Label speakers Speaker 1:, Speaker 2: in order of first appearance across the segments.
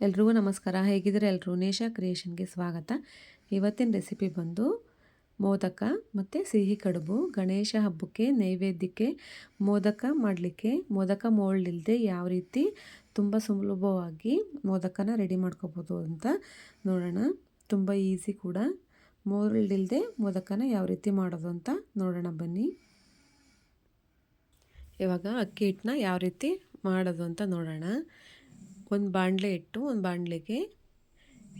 Speaker 1: ಎಲ್ರಿಗೂ ನಮಸ್ಕಾರ. ಹೇಗಿದ್ರೆ ಎಲ್ಲರೂ ನೇಷಾ ಕ್ರಿಯೇಷನ್ಗೆ ಸ್ವಾಗತ. ಇವತ್ತಿನ ರೆಸಿಪಿ ಬಂದು ಮೋದಕ ಮತ್ತು ಸಿಹಿ ಕಡುಬು, ಗಣೇಶ ಹಬ್ಬಕ್ಕೆ ನೈವೇದ್ಯಕ್ಕೆ ಮೋದಕ ಮಾಡಲಿಕ್ಕೆ, ಮೋದಕ ಮೋಲ್ಡ್ ಇಲ್ಲದೆ ಯಾವ ರೀತಿ ತುಂಬ ಸುಲಭವಾಗಿ ಮೋದಕನ ರೆಡಿ ಮಾಡ್ಕೋಬೋದು ಅಂತ ನೋಡೋಣ. ತುಂಬ ಈಸಿ ಕೂಡ. ಮೋಲ್ಡ್ ಇಲ್ಲದೆ ಮೋದಕನ ಯಾವ ರೀತಿ ಮಾಡೋದು ಅಂತ ನೋಡೋಣ. ಬನ್ನಿ. ಇವಾಗ ಅಕ್ಕಿ ಹಿಟ್ಟನ್ನ ಯಾವ ರೀತಿ ಮಾಡೋದು ಅಂತ ನೋಡೋಣ. ಒಂದು ಬಾಣಲೆ ಇಟ್ಟು ಒಂದು ಬಾಣಲೆಗೆ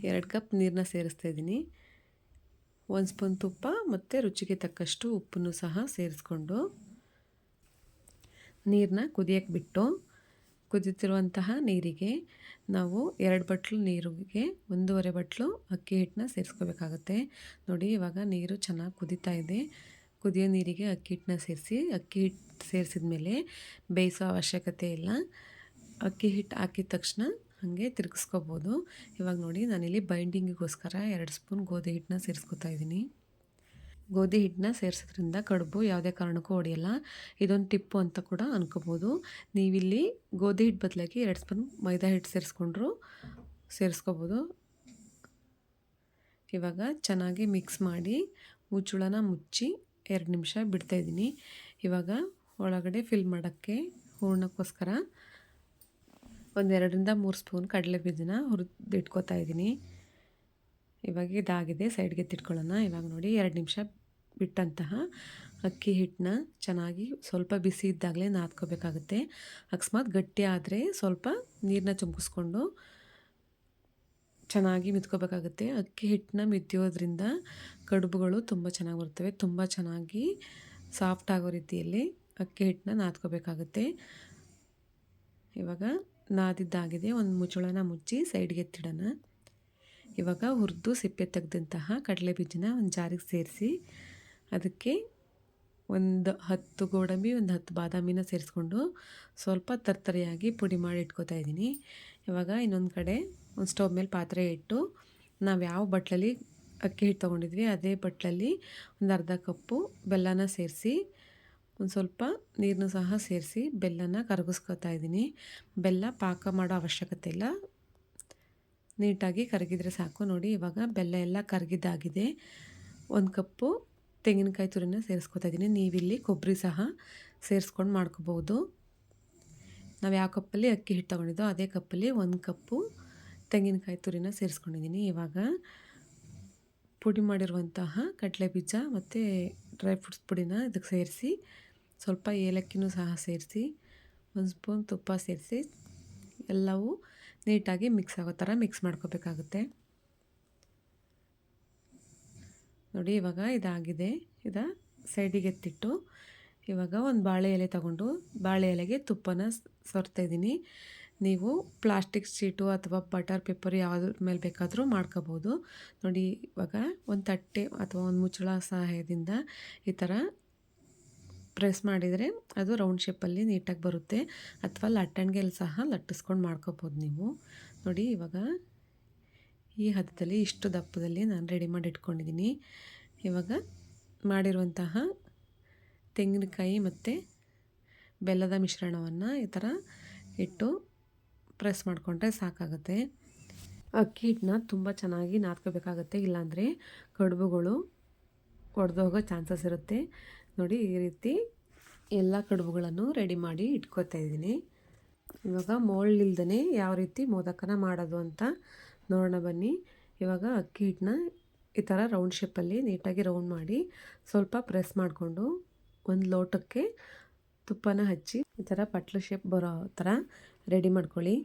Speaker 1: ಎರಡು ಕಪ್ ನೀರನ್ನ ಸೇರಿಸ್ತಾ ಇದ್ದೀನಿ. ಒಂದು ಸ್ಪೂನ್ ತುಪ್ಪ ಮತ್ತು ರುಚಿಗೆ ತಕ್ಕಷ್ಟು ಉಪ್ಪನ್ನು ಸಹ ಸೇರಿಸ್ಕೊಂಡು ನೀರನ್ನ ಕುದಿಯೋಕ್ಕೆ ಬಿಟ್ಟು ಕುದಿತಿರುವಂತಹ ನೀರಿಗೆ ನಾವು ಎರಡು ಬಟ್ಲು ನೀರಿಗೆ ಒಂದೂವರೆ ಬಟ್ಲು ಅಕ್ಕಿ ಹಿಟ್ಟನ್ನ ಸೇರಿಸ್ಕೋಬೇಕಾಗತ್ತೆ. ನೋಡಿ, ಇವಾಗ ನೀರು ಚೆನ್ನಾಗಿ ಕುದೀತಾ ಇದೆ. ಕುದಿಯೋ ನೀರಿಗೆ ಅಕ್ಕಿ ಹಿಟ್ಟನ್ನ ಸೇರಿಸಿ, ಅಕ್ಕಿ ಹಿಟ್ಟು ಸೇರಿಸಿದ ಮೇಲೆ ಬೇಯಿಸೋ ಅವಶ್ಯಕತೆ ಇಲ್ಲ. ಅಕ್ಕಿ ಹಿಟ್ಟು ಹಾಕಿದ ತಕ್ಷಣ ಹಾಗೆ ತಿರುಗಿಸ್ಕೋಬೋದು. ಇವಾಗ ನೋಡಿ ನಾನಿಲ್ಲಿ ಬೈಂಡಿಂಗಿಗೋಸ್ಕರ ಎರಡು ಸ್ಪೂನ್ ಗೋಧಿ ಹಿಟ್ಟನ್ನ ಸೇರಿಸ್ಕೊತಾ ಇದ್ದೀನಿ. ಗೋಧಿ ಹಿಟ್ಟನ್ನ ಸೇರಿಸೋದ್ರಿಂದ ಕಡುಬು ಯಾವುದೇ ಕಾರಣಕ್ಕೂ ಹೊಡೆಯಲ್ಲ. ಇದೊಂದು ಟಿಪ್ಪು ಅಂತ ಕೂಡ ಅನ್ಕೋಬೋದು. ನೀವಿಲ್ಲಿ ಗೋಧಿ ಹಿಟ್ಟು ಬದಲಾಗಿ ಎರಡು ಸ್ಪೂನ್ ಮೈದಾ ಹಿಟ್ಟು ಸೇರಿಸ್ಕೊಂಡ್ರು ಸೇರಿಸ್ಕೋಬೋದು. ಇವಾಗ ಚೆನ್ನಾಗಿ ಮಿಕ್ಸ್ ಮಾಡಿ ಮುಚ್ಚುಳನ ಮುಚ್ಚಿ ಎರಡು ನಿಮಿಷ ಬಿಡ್ತಾಯಿದ್ದೀನಿ ಇವಾಗ ಒಳಗಡೆ ಫಿಲ್ ಮಾಡೋಕ್ಕೆ ಹೂರ್ಣಕ್ಕೋಸ್ಕರ ಒಂದೆರಡರಿಂದ ಮೂರು ಸ್ಪೂನ್ ಕಡಲೆ ಬೀಜನ ಹುರಿದು ಇಟ್ಕೊತಾ ಇದ್ದೀನಿ ಇವಾಗ ಇದಾಗಿದೆ ಸೈಡ್ಗೆ ತಿಟ್ಕೊಳ್ಳೋಣ ಇವಾಗ ನೋಡಿ ಎರಡು ನಿಮಿಷ ಬಿಟ್ಟಂತಹ ಅಕ್ಕಿ ಹಿಟ್ಟನ್ನ ಚೆನ್ನಾಗಿ ಸ್ವಲ್ಪ ಬಿಸಿ ಇದ್ದಾಗಲೇ ನಾದ್ಕೋಬೇಕಾಗುತ್ತೆ. ಅಕಸ್ಮಾತ್ ಗಟ್ಟಿ ಆದರೆ ಸ್ವಲ್ಪ ನೀರನ್ನ ಚುಮ್ಕಿಸ್ಕೊಂಡು ಚೆನ್ನಾಗಿ ಮಿತ್ಕೋಬೇಕಾಗುತ್ತೆ. ಅಕ್ಕಿ ಹಿಟ್ಟನ್ನ ಮಿದ್ಯೋದ್ರಿಂದ ಕಡುಬುಗಳು ತುಂಬ ಚೆನ್ನಾಗಿ ಬರ್ತವೆ ತುಂಬ ಚೆನ್ನಾಗಿ ಸಾಫ್ಟ್ ಆಗೋ ರೀತಿಯಲ್ಲಿ ಅಕ್ಕಿ ಹಿಟ್ಟನ್ನ ನಾದ್ಕೋಬೇಕಾಗುತ್ತೆ. ಇವಾಗ ನಾದಿದ್ದಾಗಿದೆ. ಒಂದು ಮುಚ್ಚಳನ ಮುಚ್ಚಿ ಸೈಡ್ಗೆ ಎತ್ತಿಡೋಣ. ಇವಾಗ ಹುರಿದು ಸಿಪ್ಪೆ ತೆಗೆದಂತಹ ಕಡಲೆ ಬೀಜನ ಒಂದು ಜಾರಿಗೆ ಸೇರಿಸಿ ಅದಕ್ಕೆ ಒಂದು ಹತ್ತು ಗೋಡಂಬಿ, ಒಂದು ಹತ್ತು ಬಾದಾಮಿನ ಸೇರಿಸ್ಕೊಂಡು ಸ್ವಲ್ಪ ತರ್ತರಿಯಾಗಿ ಪುಡಿ ಮಾಡಿ ಇಟ್ಕೋತಾ ಇದ್ದೀನಿ. ಇವಾಗ ಇನ್ನೊಂದು ಕಡೆ ಒಂದು ಸ್ಟವ್ ಮೇಲೆ ಪಾತ್ರೆ ಇಟ್ಟು ನಾವು ಯಾವ ಬಟ್ಲಲ್ಲಿ ಅಕ್ಕಿ ಹಿಟ್ಟು ತೊಗೊಂಡಿದ್ವಿ, ಅದೇ ಬಟ್ಲಲ್ಲಿ ಒಂದು ಅರ್ಧ ಕಪ್ಪು ಬೆಲ್ಲನ ಸೇರಿಸಿ ಒಂದು ಸ್ವಲ್ಪ ನೀರನ್ನು ಸಹ ಸೇರಿಸಿ ಬೆಲ್ಲನ ಕರಗಿಸ್ಕೊತಾ ಇದ್ದೀನಿ. ಬೆಲ್ಲ ಪಾಕ ಮಾಡೋ ಅವಶ್ಯಕತೆ ಇಲ್ಲ. ನೀಟಾಗಿ ಕರಗಿದ್ರೆ ಸಾಕು. ನೋಡಿ, ಇವಾಗ ಬೆಲ್ಲ ಎಲ್ಲ ಕರಗಿದ್ದಾಗಿದೆ ಒಂದು ಕಪ್ಪು ತೆಂಗಿನಕಾಯಿ ತುರಿನ ಸೇರಿಸ್ಕೊತಾ ಇದ್ದೀನಿ. ನೀವಿಲ್ಲಿ ಕೊಬ್ಬರಿ ಸಹ ಸೇರಿಸ್ಕೊಂಡು ಮಾಡ್ಕೋಬೋದು. ನಾವು ಯಾವ ಕಪ್ಪಲ್ಲಿ ಅಕ್ಕಿ ಹಿಟ್ಟು ತೊಗೊಂಡಿದ್ದೋ ಅದೇ ಕಪ್ಪಲ್ಲಿ ಒಂದು ಕಪ್ಪು ತೆಂಗಿನಕಾಯಿ ತುರಿನ ಸೇರಿಸ್ಕೊಂಡಿದ್ದೀನಿ. ಇವಾಗ ಪುಡಿ ಮಾಡಿರುವಂತಹ ಕಡಲೆ ಬೀಜ ಮತ್ತು ಡ್ರೈ ಫ್ರೂಟ್ಸ್ ಪುಡಿನ ಇದಕ್ಕೆ ಸೇರಿಸಿ ಸ್ವಲ್ಪ ಏಲಕ್ಕಿನೂ ಸಹ ಸೇರಿಸಿ ಒಂದು ಸ್ಪೂನ್ ತುಪ್ಪ ಸೇರಿಸಿ ಎಲ್ಲವೂ ನೀಟಾಗಿ ಮಿಕ್ಸ್ ಆಗೋ ಥರ ಮಿಕ್ಸ್ ಮಾಡ್ಕೋಬೇಕಾಗುತ್ತೆ. ನೋಡಿ, ಇವಾಗ ಇದಾಗಿದೆ. ಇದ ಸೈಡಿಗೆ ಎತ್ತಿಟ್ಟು ಇವಾಗ ಒಂದು ಬಾಳೆ ಎಲೆ ತಗೊಂಡು ಬಾಳೆ ಎಲೆಗೆ ತುಪ್ಪನ ಸೊರ್ತಾಯಿದ್ದೀನಿ ನೀವು ಪ್ಲಾಸ್ಟಿಕ್ ಶೀಟು ಅಥವಾ ಬಟರ್ ಪೇಪರ್ ಯಾವುದ್ರ ಮೇಲೆ ಬೇಕಾದರೂ ಮಾಡ್ಕೋಬೋದು. ನೋಡಿ, ಇವಾಗ ಒಂದು ತಟ್ಟೆ ಅಥವಾ ಒಂದು ಮುಚ್ಚಳ ಸಹಾಯದಿಂದ ಈ ಥರ ಪ್ರೆಸ್ ಮಾಡಿದರೆ ಅದು ರೌಂಡ್ ಶೇಪಲ್ಲಿ ನೀಟಾಗಿ ಬರುತ್ತೆ. ಅಥವಾ ಲಟ್ಟಣಿಗೆಲ್ಲಿ ಸಹ ಲಟ್ಟಿಸ್ಕೊಂಡು ಮಾಡ್ಕೋಬೋದು ನೀವು. ನೋಡಿ, ಇವಾಗ ಈ ಹದದಲ್ಲಿ ಇಷ್ಟು ದಪ್ಪದಲ್ಲಿ ನಾನು ರೆಡಿ ಮಾಡಿ ಇಟ್ಕೊಂಡಿದ್ದೀನಿ. ಇವಾಗ ಮಾಡಿರುವಂತಹ ತೆಂಗಿನಕಾಯಿ ಮತ್ತು ಬೆಲ್ಲದ ಮಿಶ್ರಣವನ್ನು ಈ ಥರ ಇಟ್ಟು ಪ್ರೆಸ್ ಮಾಡಿಕೊಂಡ್ರೆ ಸಾಕಾಗುತ್ತೆ. ಅಕ್ಕಿ ಹಿಟ್ಟನ್ನ ತುಂಬ ಚೆನ್ನಾಗಿ ನಾದ್ಕೋಬೇಕಾಗತ್ತೆ. ಇಲ್ಲಾಂದರೆ ಕಡುಬುಗಳು ಒಡೆದೋಗೋ ಚಾನ್ಸಸ್ ಇರುತ್ತೆ. ನೋಡಿ ಈ ರೀತಿ ಎಲ್ಲ ಕಡುಬುಗಳನ್ನು ರೆಡಿ ಮಾಡಿ ಇಟ್ಕೋತಾ ಇದ್ದೀನಿ. ಇವಾಗ ಮೋಳ್ ಇಲ್ದೇ ಯಾವ ರೀತಿ ಮೋದಕನ ಮಾಡೋದು ಅಂತ ನೋಡೋಣ ಬನ್ನಿ. ಇವಾಗ ಅಕ್ಕಿ ಹಿಟ್ಟನ್ನ ಈ ಥರ ರೌಂಡ್ ಶೇಪಲ್ಲಿ ನೀಟಾಗಿ ರೌಂಡ್ ಮಾಡಿ ಸ್ವಲ್ಪ ಪ್ರೆಸ್ ಮಾಡಿಕೊಂಡು ಒಂದು ಲೋಟಕ್ಕೆ ತುಪ್ಪನ ಹಚ್ಚಿ ಈ ಥರ ಪಟ್ಲು ಶೇಪ್ ಬರೋ ಥರ ರೆಡಿ ಮಾಡ್ಕೊಳ್ಳಿ.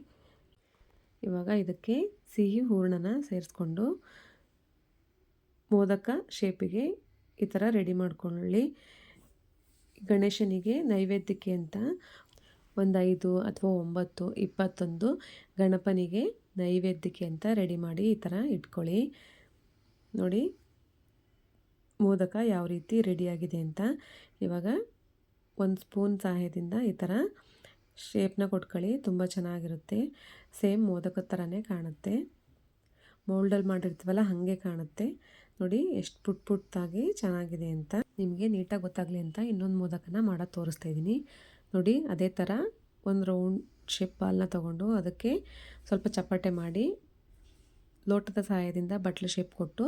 Speaker 1: ಇವಾಗ ಇದಕ್ಕೆ ಸಿಹಿ ಹೂರಣನ ಸೇರಿಸ್ಕೊಂಡು ಮೋದಕ ಶೇಪಿಗೆ ಈ ಥರ ರೆಡಿ ಮಾಡ್ಕೊಳ್ಳಿ. ಗಣೇಶನಿಗೆ ನೈವೇದ್ಯಕ್ಕೆ ಅಂತ ಒಂದು ಐದು ಅಥವಾ ಒಂಬತ್ತು, ಇಪ್ಪತ್ತೊಂದು ಗಣಪನಿಗೆ ನೈವೇದ್ಯಕ್ಕೆ ಅಂತ ರೆಡಿ ಮಾಡಿ ಈ ಥರ ಇಟ್ಕೊಳ್ಳಿ. ನೋಡಿ, ಮೋದಕ ಯಾವ ರೀತಿ ರೆಡಿಯಾಗಿದೆ ಅಂತ. ಇವಾಗ ಒಂದು ಸ್ಪೂನ್ ಸಹಾಯದಿಂದ ಈ ಥರ ಶೇಪ್ನ ಕೊಟ್ಕೊಳ್ಳಿ, ತುಂಬ ಚೆನ್ನಾಗಿರುತ್ತೆ. ಸೇಮ್ ಮೋದಕದ ಥರನೇ ಕಾಣುತ್ತೆ. ಮೋಲ್ಡಲ್ಲಿ ಮಾಡಿರ್ತೀವಲ್ಲ, ಹಾಗೆ ಕಾಣುತ್ತೆ. ನೋಡಿ, ಎಷ್ಟು ಪುಟ್ ಪುಟ್ಟಾಗಿ ಚೆನ್ನಾಗಿದೆ ಅಂತ. ನಿಮಗೆ ನೀಟಾಗಿ ಗೊತ್ತಾಗಲಿ ಅಂತ ಇನ್ನೊಂದು ಮೋದಕನ ಮಾಡೋದು ತೋರಿಸ್ತಾ ಇದ್ದೀನಿ. ನೋಡಿ, ಅದೇ ಥರ ಒಂದು ರೌಂಡ್ ಶೇಪ್ ಬಾಲ್ನ ತೊಗೊಂಡು ಅದಕ್ಕೆ ಸ್ವಲ್ಪ ಚಪ್ಪಟೆ ಮಾಡಿ ಲೋಟದ ಸಹಾಯದಿಂದ ಬಟ್ಲು ಶೇಪ್ ಕೊಟ್ಟು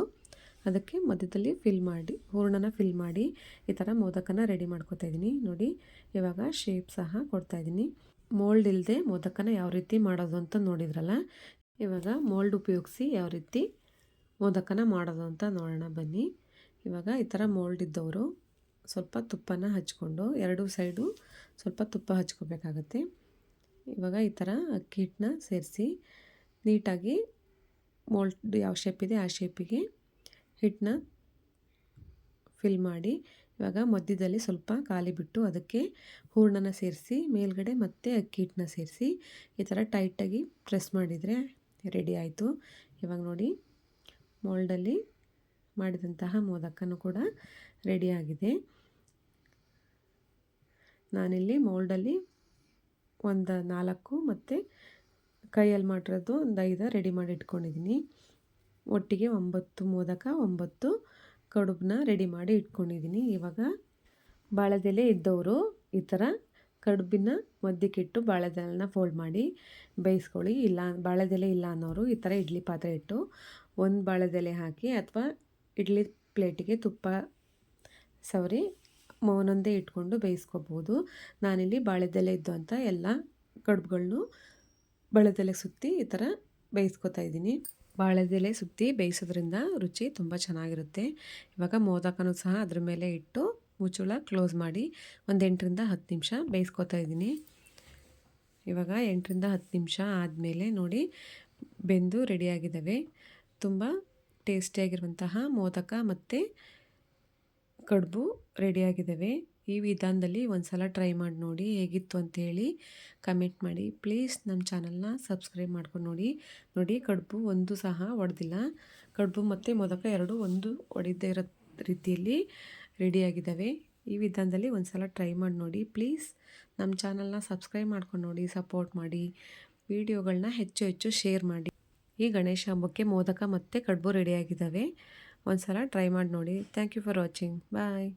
Speaker 1: ಅದಕ್ಕೆ ಮಧ್ಯದಲ್ಲಿ ಫಿಲ್ ಮಾಡಿ, ಹೂರ್ಣನ ಫಿಲ್ ಮಾಡಿ ಈ ಥರ ಮೋದಕನ ರೆಡಿ ಮಾಡ್ಕೊತಾ ಇದ್ದೀನಿ. ನೋಡಿ, ಇವಾಗ ಶೇಪ್ ಸಹ ಕೊಡ್ತಾಯಿದ್ದೀನಿ ಮೋಲ್ಡ್ ಇಲ್ಲದೆ ಮೋದಕನ ಯಾವ ರೀತಿ ಮಾಡೋದು ಅಂತ ನೋಡಿದ್ರಲ್ಲ, ಇವಾಗ ಮೋಲ್ಡ್ ಉಪಯೋಗಿಸಿ ಯಾವ ರೀತಿ ಮೋದಕನ ಮಾಡೋದು ಅಂತ ನೋಡೋಣ ಬನ್ನಿ. ಇವಾಗ ಈ ಥರ ಮೋಲ್ಡ್ ಇದ್ದವರು ಸ್ವಲ್ಪ ತುಪ್ಪನ ಹಚ್ಕೊಂಡು, ಎರಡು ಸೈಡು ಸ್ವಲ್ಪ ತುಪ್ಪ ಹಚ್ಕೋಬೇಕಾಗತ್ತೆ. ಇವಾಗ ಈ ಥರ ಅಕ್ಕಿ ಹಿಟ್ಟನ್ನ ಸೇರಿಸಿ ನೀಟಾಗಿ ಮೋಲ್ಡ್ ಯಾವ ಶೇಪ್ ಇದೆ ಆ ಶೇಪಿಗೆ ಹಿಟ್ಟನ್ನ ಫಿಲ್ ಮಾಡಿ, ಇವಾಗ ಮಧ್ಯದಲ್ಲಿ ಸ್ವಲ್ಪ ಖಾಲಿ ಬಿಟ್ಟು ಅದಕ್ಕೆ ಹೂರ್ಣನ ಸೇರಿಸಿ, ಮೇಲ್ಗಡೆ ಮತ್ತೆ ಅಕ್ಕಿ ಹಿಟ್ಟನ್ನ ಸೇರಿಸಿ ಈ ಥರ ಟೈಟಾಗಿ ಪ್ರೆಸ್ ಮಾಡಿದರೆ ರೆಡಿ ಆಯಿತು. ಇವಾಗ ನೋಡಿ ಮೋಲ್ಡಲ್ಲಿ ಮಾಡಿದಂತಹ ಮೋದಕನೂ ಕೂಡ ರೆಡಿಯಾಗಿದೆ ನಾನಿಲ್ಲಿ ಮೋಲ್ಡಲ್ಲಿ ಒಂದು ನಾಲ್ಕು ಮತ್ತು ಕೈಯಲ್ಲಿ ಮಾಡಿರೋದು ಒಂದು ಐದು ರೆಡಿ ಮಾಡಿ ಇಟ್ಕೊಂಡಿದ್ದೀನಿ ಒಟ್ಟಿಗೆ ಒಂಬತ್ತು ಮೋದಕ, ಒಂಬತ್ತು ಕಡುಬನ್ನ ರೆಡಿ ಮಾಡಿ ಇಟ್ಕೊಂಡಿದ್ದೀನಿ ಇವಾಗ ಬಾಳೆದೆಲೆ ಇದ್ದವರು ಈ ಥರ ಕಡುಬಿನ ಮದ್ಯಕ್ಕಿಟ್ಟು ಬಾಳೆದೆಲೆನ ಫೋಲ್ಡ್ ಮಾಡಿ ಬೇಯಿಸ್ಕೊಳ್ಳಿ. ಇಲ್ಲ ಬಾಳೆದೆಲೆ ಇಲ್ಲ ಅನ್ನೋರು ಈ ಥರ ಇಡ್ಲಿ ಪಾತ್ರೆ ಇಟ್ಟು ಒಂದು ಬಾಳೆದೆಲೆ ಹಾಕಿ ಅಥವಾ ಇಡ್ಲಿ ಪ್ಲೇಟಿಗೆ ತುಪ್ಪ ಸವರಿ ಮೌನೊಂದೇ ಇಟ್ಕೊಂಡು ಬೇಯಿಸ್ಕೋಬೋದು. ನಾನಿಲ್ಲಿ ಬಾಳೆದೆಲೆ ಇದ್ದು ಅಂತ ಎಲ್ಲ ಕಡುಬುಗಳನ್ನು ಬಾಳೆದೆಲೆ ಸುತ್ತಿ ಈ ಥರ ಬೇಯಿಸ್ಕೊತಾ ಇದ್ದೀನಿ. ಬಾಳೆದೆಲೆ ಸುತ್ತಿ ಬೇಯಿಸೋದ್ರಿಂದ ರುಚಿ ತುಂಬ ಚೆನ್ನಾಗಿರುತ್ತೆ. ಇವಾಗ ಮೋದಕನೂ ಸಹ ಅದ್ರ ಮೇಲೆ ಇಟ್ಟು ಮುಚ್ಚುಳ ಕ್ಲೋಸ್ ಮಾಡಿ ಒಂದು ಎಂಟರಿಂದ ಹತ್ತು ನಿಮಿಷ ಬೇಯಿಸ್ಕೊತಾ ಇದ್ದೀನಿ. ಇವಾಗ ಎಂಟರಿಂದ ಹತ್ತು ನಿಮಿಷ ಆದಮೇಲೆ ನೋಡಿ ಬೆಂದು ರೆಡಿಯಾಗಿದ್ದಾವೆ ತುಂಬ ಟೇಸ್ಟಿಯಾಗಿರುವಂತಹ ಮೋದಕ ಮತ್ತು ಕಡುಬು ರೆಡಿಯಾಗಿದ್ದಾವೆ. ಈ ವಿಧಾನದಲ್ಲಿ ಒಂದು ಸಲ ಟ್ರೈ ಮಾಡಿ ನೋಡಿ ಹೇಗಿತ್ತು ಅಂತೇಳಿ ಕಮೆಂಟ್ ಮಾಡಿ. ಪ್ಲೀಸ್ ನಮ್ಮ ಚಾನಲ್ನ ಸಬ್ಸ್ಕ್ರೈಬ್ ಮಾಡ್ಕೊಂಡು ನೋಡಿ. ನೋಡಿ ಕಡುಬು ಒಂದು ಸಹ ಒಡೆದಿಲ್ಲ. ಕಡುಬು ಮತ್ತು ಮೊದಕ ಎರಡು ಒಂದು ಒಡೆದೇ ಇರೋ ರೀತಿಯಲ್ಲಿ ರೆಡಿಯಾಗಿದ್ದಾವೆ. ಈ ವಿಧಾನದಲ್ಲಿ ಒಂದು ಸಲ ಟ್ರೈ ಮಾಡಿ ನೋಡಿ. ಪ್ಲೀಸ್ ನಮ್ಮ ಚಾನಲ್ನ ಸಬ್ಸ್ಕ್ರೈಬ್ ಮಾಡ್ಕೊಂಡು ನೋಡಿ, ಸಪೋರ್ಟ್ ಮಾಡಿ. ವಿಡಿಯೋಗಳನ್ನ ಹೆಚ್ಚು ಹೆಚ್ಚು ಶೇರ್ ಮಾಡಿ. ಈ ಗಣೇಶ ಹಬ್ಬಕ್ಕೆ ಮೋದಕ ಮತ್ತು ಕಡುಬು ರೆಡಿಯಾಗಿದ್ದಾವೆ ಒಂದು ಸಲ ಟ್ರೈ ಮಾಡಿ ನೋಡಿ. Thank you for watching bye